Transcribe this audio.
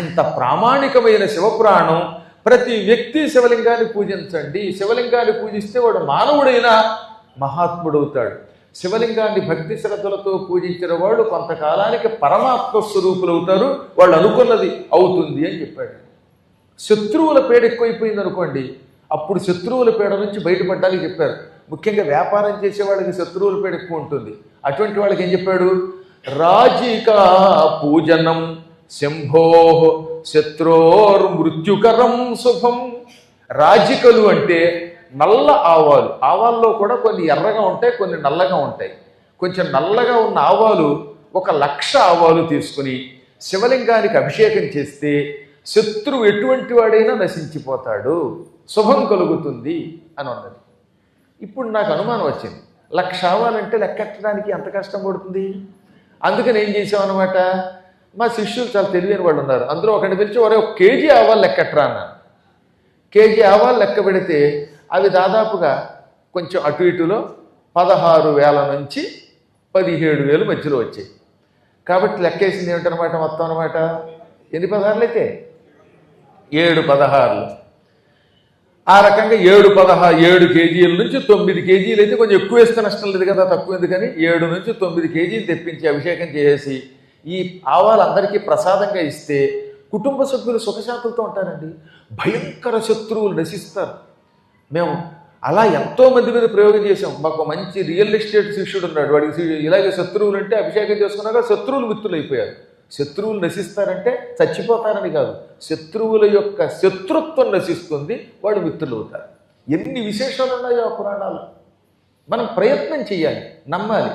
అంత ప్రామాణికమైన శివపురాణం ప్రతి వ్యక్తి శివలింగాన్ని పూజించండి. శివలింగాన్ని పూజిస్తే వాడు మానవుడైనా మహాత్ముడవుతాడు. శివలింగాన్ని భక్తి శ్రద్ధలతో పూజించిన వాళ్ళు కొంతకాలానికి పరమాత్మ స్వరూపులు అవుతారు వాళ్ళు అనుకున్నది అవుతుంది అని చెప్పాడు. శత్రువుల పేడ ఎక్కువైపోయింది అనుకోండి అప్పుడు శత్రువుల పేడ నుంచి బయటపడ్డానికి చెప్పారు. ముఖ్యంగా వ్యాపారం చేసే వాళ్ళకి శత్రువుల పేడ ఎక్కువ ఉంటుంది. అటువంటి వాళ్ళకి ఏం చెప్పాడు? రాజికా పూజనం శంభో శత్రోర్ మృత్యుకరం శుభం. రాజికలు అంటే నల్ల ఆవాలు. ఆవాల్లో కూడా కొన్ని ఎర్రగా ఉంటాయి కొన్ని నల్లగా ఉంటాయి. కొంచెం నల్లగా ఉన్న ఆవాలు ఒక లక్ష ఆవాలు తీసుకుని శివలింగానికి అభిషేకం చేస్తే శత్రువు ఎటువంటి వాడైనా నశించిపోతాడు. శుభం కలుగుతుంది అని ఉన్నది. ఇప్పుడు నాకు అనుమానం వచ్చింది. లక్ష ఆవాలంటే లెక్కెట్టడానికి ఎంత కష్టం పడుతుంది? అందుకని ఏం చేసామన్నమాట మా శిష్యులు చాలా తెలియని వాళ్ళు ఉన్నారు. అందరూ ఒకటి పిలిచి ఒరే ఒక కేజీ ఆవాలు లెక్కట్రా అన్నాను కేజీ ఆవాలు లెక్క పెడితే అవి దాదాపుగా కొంచెం అటు ఇటులో పదహారు వేల నుంచి పదిహేడు వేలు మధ్యలో వచ్చాయి. కాబట్టి లెక్కేసింది ఏమిటనమాట మొత్తం అనమాట ఎన్ని పదహారులు అయితే? ఏడు పదహారులు. ఆ రకంగా ఏడు పదహారు ఏడు కేజీల నుంచి తొమ్మిది కేజీలు అయితే కొంచెం ఎక్కువ వేస్తే నష్టం లేదు కదా తక్కువ ఎందుకని? ఏడు నుంచి తొమ్మిది కేజీలు తెప్పించి అభిషేకం చేసి ఈ ఆవాలు అందరికీ ప్రసాదంగా ఇస్తే కుటుంబ సభ్యులు సుఖశాంతులతో ఉంటారండి. భయంకర శత్రువులు నశిస్తారు. మేము అలా ఎంతో మంది మీద ప్రయోగం చేసాం మాకు మంచి రియల్ ఎస్టేట్ శిష్యుడు ఉన్నాడు. వాడికి ఇలాగే శత్రువులు అంటే అభిషేకం చేసుకున్నాక శత్రువులు మిత్రులు అయిపోయారు శత్రువులు నశిస్తారంటే చచ్చిపోతారని కాదు. శత్రువుల యొక్క శత్రుత్వం నశిస్తుంది. వాడు మిత్రులు అవుతారు ఎన్ని విశేషాలు ఉన్నాయో ఆ పురాణాలు. మనం ప్రయత్నం చేయాలి. నమ్మాలి.